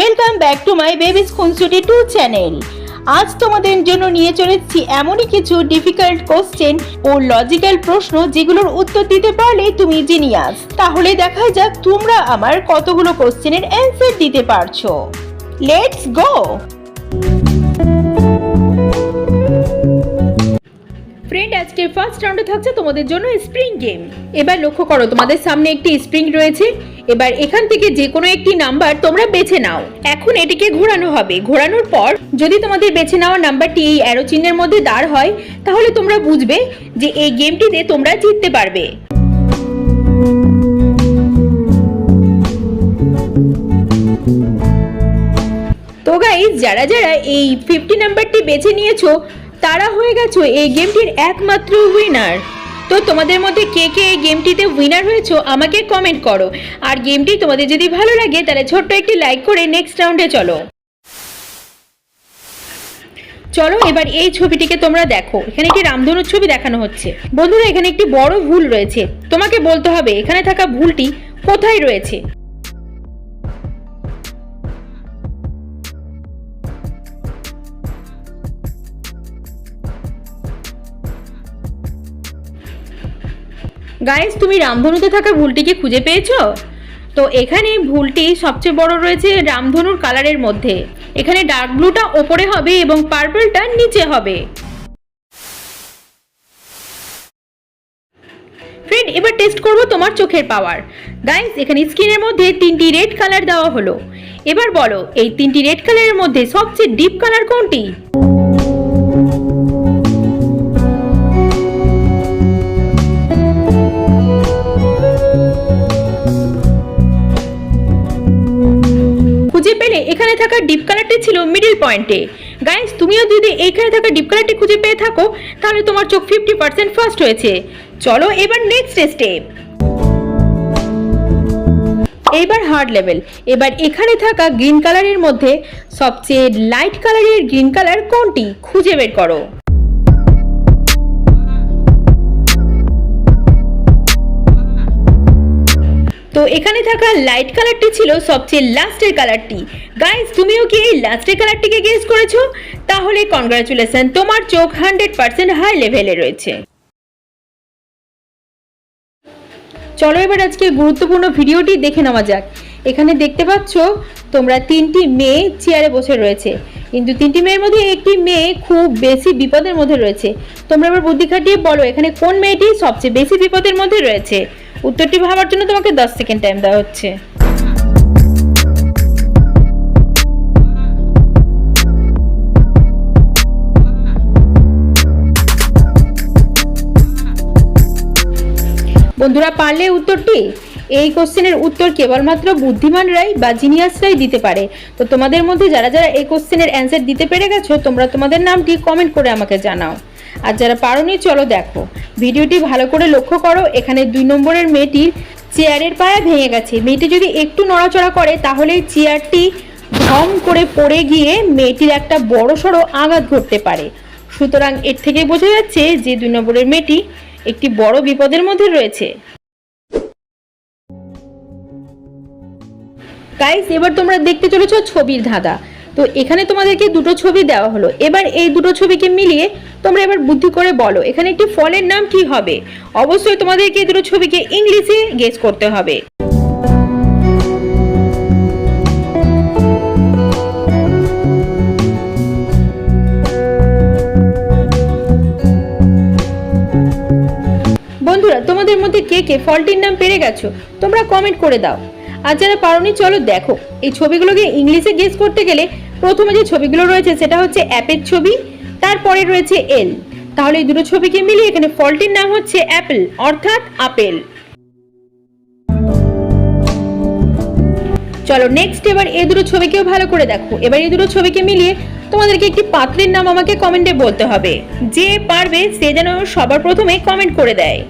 Welcome back to my babies খুনসুটি two channel আজ তোমাদের জন্য নিয়ে চলেছি এমনই কিছু ডিফিকাল্ট কোশ্চেন ও লজিক্যাল প্রশ্ন যেগুলোর উত্তর দিতে পারলে তুমি জিনিয়াস তাহলে দেখা যাক তোমরা আমার কতগুলো কোশ্চেনের অ্যান্সার দিতে পারছ। লেটস গো ফ্রেন্ড আজকের ফার্স্ট রাউন্ডে থাকছে তোমাদের জন্য স্প্রিং গেম এবার লক্ষ্য করো, তোমাদের সামনে একটি স্প্রিং রয়েছে। এবার এখান থেকে যে কোনো একটি নাম্বার তোমরা বেছে নাও। এখন এটিকে ঘোরানো হবে। ঘোরানোর পর যদি তোমাদের বেছে নেওয়া নাম্বারটি এই অ্যারো চিহ্নের মধ্যে দাঁড় হয়, তাহলে তোমরা বুঝবে যে এই গেমটিতে তোমরা জিততে পারবে। তো গাইজ যারা যারা এই ফিফটি নাম্বারটি বেছে নিয়েছো, তারা হয়ে গেছো এই গেমটির একমাত্র উইনার তো তোমাদের মধ্যে কে কে এই গেমটিতে উইনার হয়েছো, আমাকে কমেন্ট করো। আর গেমটি তোমাদের যদি ভালো লাগে, তাহলে ছোট্ট একটি লাইক করে নেক্সট রাউন্ডে চলো। চলো, এবার এই ছবিটিকে তোমরা দেখো। এখানে একটি রামধনুর ছবি দেখানো হচ্ছে। বন্ধুরা, এখানে একটি বড় ভুল রয়েছে। তোমাকে বলতে হবে, এখানে থাকা ভুলটি কোথায় রয়েছে? গাইস তুমি রামধনুতে থাকা ভুলটিকে খুঁজে পেয়েছ? তো এখানে ভুলটি সবচেয়ে বড় রয়েছে রামধনুর কালারের মধ্যে। এখানে ডার্ক ব্লুটা ওপরে হবে এবং পার্পলটা নিচে হবে। ফ্রেন্ড এবার টেস্ট করব তোমার চোখের পাওয়ার গাইস এখানে স্কিনের মধ্যে তিনটি রেড কালার দেওয়া হলো। এবার বলো, এই তিনটি রেড কালারের মধ্যে সবচেয়ে ডিপ কালার কোনটি? পেলে এখানে থাকা ডিপ কালারটি ছিল মিডিল পয়েন্টে গাইস তুমিও যদি এইখানে থাকা ডিপ কালারটি খুঁজে পেয়ে থাকো, তাহলে তোমার চোখ ফিফটি পার্সেন্ট ফার্স্ট হয়েছে। চলো এবার নেক্সট স্টেপ এবার হার্ড লেভেল এবার এখানে থাকা গ্রিন কালারের মধ্যে সবচেয়ে লাইট কালারের গ্রিন কালার কোনটি? খুঁজে বের করো। তো এখানে থাকা লাইট কালারটি ছিল সবচেয়ে লাস্টের কালারটি গাইস তুমিও কি এই লাস্টের কালারটিকে গেস করেছ? তাহলে কনগ্রাচুলেশন তোমার চোখ হান্ড্রেড পার্সেন্ট হাই লেভেলে রয়েছে। চলো এবার আজকে গুরুত্বপূর্ণ ভিডিওটি দেখে নেওয়া যাক। এখানে দেখতে পাচ্ছ, তোমরা তিনটি মেয়ে চেয়ারে বসে রয়েছে। কিন্তু তিনটি মেয়ের মধ্যে একটি মেয়ে খুব বেশি বিপদের মধ্যে রয়েছে। তোমরা এবার বুদ্ধি খাটিয়ে বলো, এখানে কোন মেয়েটি সবচেয়ে বেশি বিপদের মধ্যে রয়েছে? উত্তরটি ভাবার জন্য তোমাকে দশ সেকেন্ড টাইম দেওয়া হচ্ছে। বন্ধুরা, পারলে উত্তরটি? এই কোশ্চেনের উত্তর কেবলমাত্র বুদ্ধিমানরাই বা জিনিয়াসরাই দিতে পারে। তো তোমাদের মধ্যে যারা যারা এই কোশ্চেনের অ্যান্সার দিতে পেরে গেছো, তোমরা তোমাদের নামটি কমেন্ট করে আমাকে জানাও। আর যারা পারোনি, চলো দেখো। ভিডিওটি ভালো করে লক্ষ্য করো, এখানে দুই নম্বরের মেয়েটির চেয়ারের পায়া ভেঙে গেছে। মেয়েটি যদি একটু নড়াচড়া করে, তাহলে চেয়ারটি ধম করে পড়ে গিয়ে মেয়েটির একটা বড় সড়ো আঘাত ঘটতে পারে। সুতরাং এর থেকে বোঝা যাচ্ছে যে দুই নম্বরের মেয়েটি একটি বড় বিপদের মধ্যে রয়েছে। গাইস এবার তোমরা দেখতে চলেছো ছবির ধাঁধা। তো এখানে তোমাদেরকে দুটো ছবি দেওয়া হলো। এবার এই দুটো ছবিকে মিলিয়ে তোমরা এবার বুদ্ধি করে বলো, এখানে একটি ফলের নাম কি হবে? অবশ্যই তোমাদেরকে দুটো ছবিকে ইংলিশে গেস করতে হবে। বন্ধুরা, তোমাদের মধ্যে কে কে ফলটির নাম পেরে গেছো, তোমরা কমেন্ট করে দাও। আর যারা পারোনি, চলো দেখো। এই ছবিগুলোকে ইংলিশে গেস করতে গেলে প্রথমে যে ছবিগুলো রয়েছে সেটা হচ্ছে অ্যাপের ছবি, তারপরে রয়েছে এল। তাহলে এই দুটো ছবিকে মিলিয়ে এখানে ফলটির নাম হচ্ছে অ্যাপেল, অর্থাৎ আপেল। চলো নেক্সট এবার এই দুটো ছবিকেও ভালো করে দেখো। এবার এই দুটো ছবিকে মিলিয়ে তোমাদেরকে একটি পাত্রের নাম আমাকে কমেন্টে বলতে হবে। যে পারবে সে যেন সবার প্রথমে কমেন্ট করে দেয়।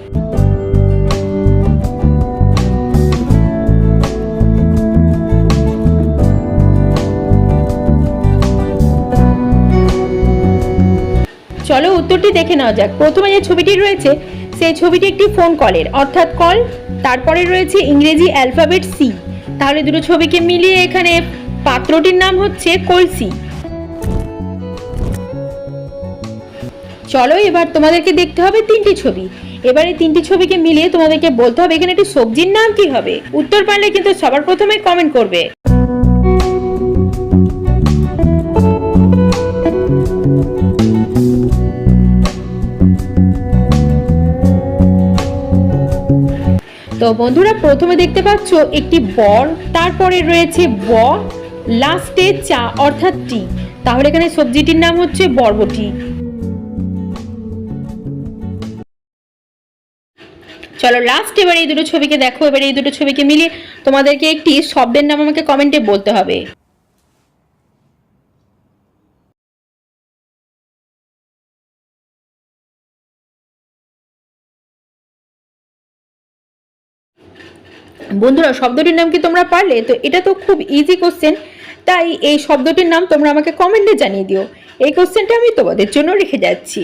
চলো উত্তরটি দেখে নেওয়া যাক। প্রথমে যে ছবিটি রয়েছে, সেই ছবিটি একটি ফোন কলের অর্থাৎ কল তারপরে রয়েছে ইংরেজি অ্যালফাবেট সি তাহলে দুটো ছবিকে মিলিয়ে এখানে পাত্রটির নাম হচ্ছে কলসি। চলো এবার তোমাদেরকে দেখতে হবে তিনটি ছবি। এবার এই তিনটি ছবিকে মিলিয়ে তোমাদেরকে বলতে হবে এখানে একটি সবজির নাম কি হবে। উত্তর পারলে কিন্তু সবার প্রথমে কমেন্ট করবে। তো বন্ধুরা প্রথমে দেখতে পাচ্ছ একটি বর, তারপরে রয়েছে ব, লাস্টে চা, অর্থাৎ টি। তাহলে এখানে সবজিটির নাম হচ্ছে বরবটি। চলো লাস্ট এবার এই দুটো ছবিকে দেখো, এবার এই দুটো ছবিকে মিলিয়ে তোমাদেরকে একটি শব্দের নাম আমাকে কমেন্টে বলতে হবে। বন্ধুরা, শব্দটির নাম কি তোমরা পারলে? তো এটা তো খুব ইজি কোশ্চেন তাই এই শব্দটির নাম তোমরা আমাকে কমেন্টে জানিয়ে দিও। এই কোশ্চেনটা আমি তোমাদের জন্য রেখে যাচ্ছি।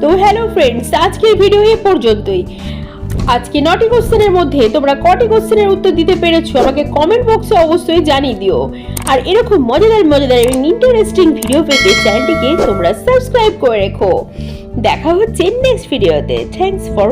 তো হ্যালো ফ্রেন্ডস আজকের ভিডিও এ পর্যন্তই। আজকে নটি কোশ্চেনের মধ্যে তোমরা কটি কোশ্চেনের উত্তর দিতে পেরেছ, আমাকে কমেন্ট বক্সে অবশ্যই জানিয়ে দিও। আর এরকম মজাদার মজাদার এবং ইন্টারেস্টিং ভিডিও পেতে চ্যানেলটিকে তোমরা সাবস্ক্রাইব করে রেখো। দেখা হচ্ছে নেক্সট ভিডিওতে থ্যাঙ্কস ফর